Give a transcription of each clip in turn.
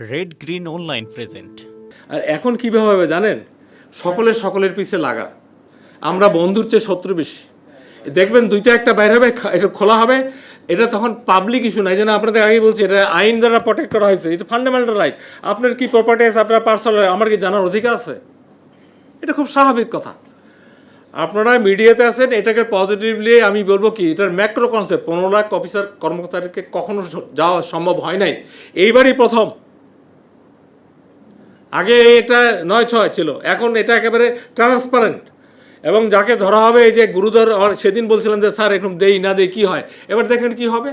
Red green online present আর এখন কীভাবে হবে জানেন? সকলে সকলের পিছে লাগা। আমরা বন্ধুর চেয়ে শত্রু বেশি। দেখবেন দুইটা একটা বাইর হবে এটা খোলা হবে। এটা তখন পাবলিক ইস্যু নাই যেন আপনাদের আগে বলছি, এটা আইন দ্বারা প্রোটেক্ট করা হয়েছে। এটা ফান্ডামেন্টাল রাইট আপনার কি প্রপার্টি আছে, আপনার পার্সোনাল আমার কি জানার অধিকার আছে? এটা খুব স্বাভাবিক কথা। আপনারা মিডিয়াতে আছেন, এটাকে পজিটিভলি আমি বলব কি, এটার ম্যাক্রো কনসেপ্ট পনেরো লাখ অফিসার কর্মকর্তাদেরকে কখনো যাওয়া সম্ভব হয় নাই। এইবারই প্রথম। আগে এটা নয় ছয় ছিল, এখন এটা একেবারে ট্রান্সপারেন্ট এবং যাকে ধরা হবে, এই যে গুরুদর সেদিন বলছিলেন যে, স্যার, এরকম দেই না দেই, কী হয়? এবার দেখেন কি হবে।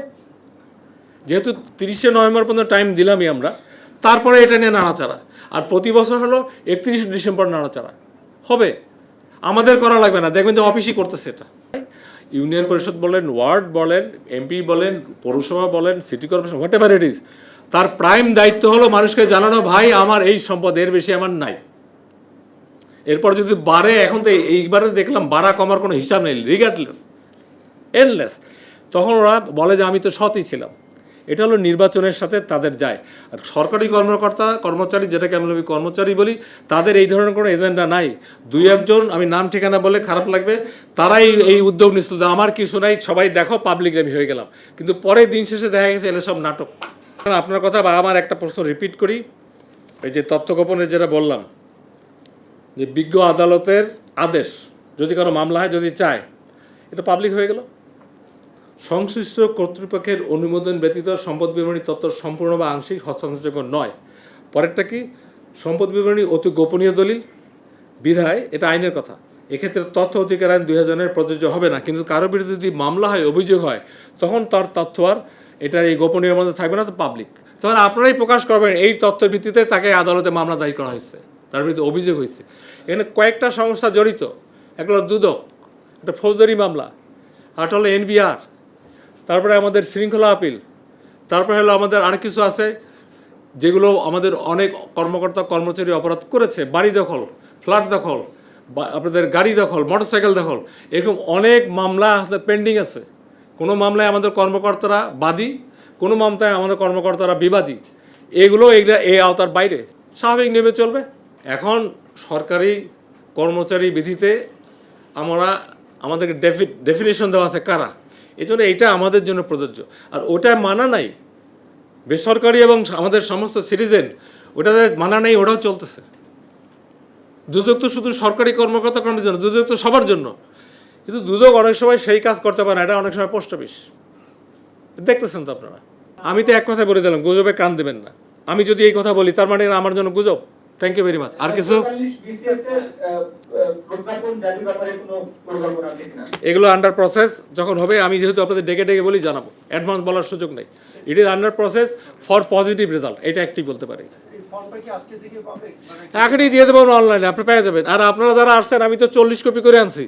যেহেতু তিরিশে নভেম্বর পর্যন্ত টাইম দিলামই আমরা, তারপরে এটা নিয়ে নাড়াচাড়া। আর প্রতি বছর হলো একত্রিশে ডিসেম্বর নাড়াচাড়া। হবে। আমাদের করা লাগবে না। দেখবেন যে অফিসই করতেছে এটা। ইউনিয়ন পরিষদ বলেন, ওয়ার্ড বলেন এমপি বলেন, পৌরসভা বলেন city corporation whatever it is তার প্রাইম দায়িত্ব হলো মানুষকে জানানো, ভাই, আমার এই সম্পদ, এর বেশি আমার নাই। এরপর যদি বাড়ে, এখন তো এইবারে দেখলাম বাড়া কমার কোনো হিসাব নেই রিগার্ডলেস এনলেস তখন ওরা বলে যে, আমি তো সতই ছিলাম। এটা হলো নির্বাচনের সাথে তাদের যায়। আর সরকারি কর্মকর্তা, কর্মচারী, যেটাকে আমি কর্মচারী বলি, তাদের এই ধরনের কোনো এজেন্ডা নাই। দুই একজন, আমি নাম, ঠিকানা বলে খারাপ লাগবে, তারাই এই উদ্যোগ নিচ্ছিল আমার কিছু নাই, সবাই দেখো পাবলিক আমি হয়ে গেলাম। কিন্তু পরে দিন শেষে দেখা গেছে, এলে সব নাটক। আপনার কথা বা আমার একটা প্রশ্ন রিপিট করি। এই যে তথ্য গোপনের যেটা বললাম, যে বিজ্ঞ আদালতের আদেশ, যদি কারও মামলা হয়, যদি চায়, এটা পাবলিক হয়ে গেল। সংশ্লিষ্ট কর্তৃপক্ষের অনুমোদন ব্যতীত সম্পদ বিবরণী তথ্য সম্পূর্ণ বা আংশিক হস্তান্তরযোগ্য নয়। পরেরটা কি? সম্পদ বিবরণী অতি গোপনীয় দলিল। বিধায় এটা আইনের কথা। এক্ষেত্রে তথ্য অধিকার আইন দুই হাজারের প্রযোজ্য হবে না। কিন্তু কারও বিরুদ্ধে যদি মামলা হয়, অভিযোগ হয়, তখন তার তথ্য আর এটা এই গোপনীয় মধ্যে থাকবে না তো পাবলিক তখন আপনারাই প্রকাশ করবেন এই তথ্যের ভিত্তিতে তাকে আদালতে মামলা দায়ী করা হয়েছে। তার বিরুদ্ধে অভিযোগ হয়েছে। এখানে কয়েকটা সংস্থা জড়িত। একটা দুদক, একটা ফৌজদারি মামলা, আরেকটা হলো এনবিআর, তারপরে আমাদের শৃঙ্খলা আপিল, তারপরে হলো আমাদের আর কিছু আছে যেগুলো আমাদের অনেক কর্মকর্তা, কর্মচারী অপরাধ করেছে। বাড়ি দখল, ফ্ল্যাট দখল, বা আপনাদের গাড়ি দখল, মোটরসাইকেল দখল, এরকম অনেক মামলা পেন্ডিং আছে। কোনো মামলায় আমাদের কর্মকর্তারা বাদী, কোনো মামলায় আমাদের কর্মকর্তারা বিবাদী। এগুলো এইটা এই আওতার বাইরে। স্বাভাবিক নেমে চলবে। এখন সরকারি কর্মচারী বিধিতে আমরা, আমাদেরকে ডেফি ডেফিনেশন দেওয়া আছে কারা? এই জন্য এটা আমাদের জন্য প্রযোজ্য। আর ওটা মানা নাই, বেসরকারি এবং আমাদের সমস্ত সিটিজেন ওটাতে মানা নেই, ওটাও চলতেছে। দুদক তো শুধু সরকারি কর্মকর্তা কর্মের জন্য দুদক তো সবার জন্য। কিন্তু দুদক অনেক সময় সেই কাজ করতে পারে না, এটা অনেক সময় পোস্ট অফিস দেখতেছেন তো আপনারা? আমি তো এক কথায় বলে দিলাম, গুজবে কান দেবেন না। আমি যদি এই কথা বলি, তার মানে আমার জন্য গুজব। থ্যাংক ইউ ভেরি মাচ আর কিছু? এগুলো আন্ডার প্রসেস যখন হবে, আমি যেহেতু আপনাদের ডেকে ডেকে বলি, জানাব। অ্যাডভান্স বলার সুযোগ নেই। It is under process for positive result এটা একটি বলতে পারি। এখনই দিয়ে দেবো অনলাইনে আপনি পেয়ে যাবেন। আর আপনারা যারা আসছেন, আমি তো চল্লিশ কপি করে আনছি।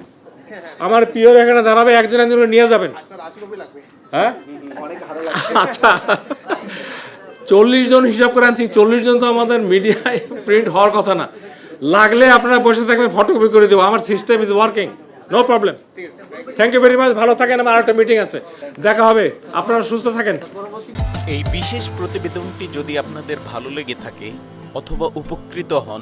আমার পিওর এখানে দাঁড়াবে একজন একজন নিয়ে যাবেন। হ্যাঁ? অনেক ভালো লাগবে। আচ্ছা। চল্লিশ জন হিসাব করে আনছি চল্লিশ জন তো আমাদের মিডিয়ায় প্রিন্ট হওয়ার কথা না। লাগলে আপনারা বসে থাকবেন ফটোকপি করে দেবো আমার system is working no problem thank you very much ভালো থাকেন আমার আরেকটা মিটিং আছে। দেখা হবে আপনারা সুস্থ থাকেন। এই বিশেষ প্রতিবেদনটি যদি আপনাদের ভালো লেগে থাকে অথবা উপকৃত হন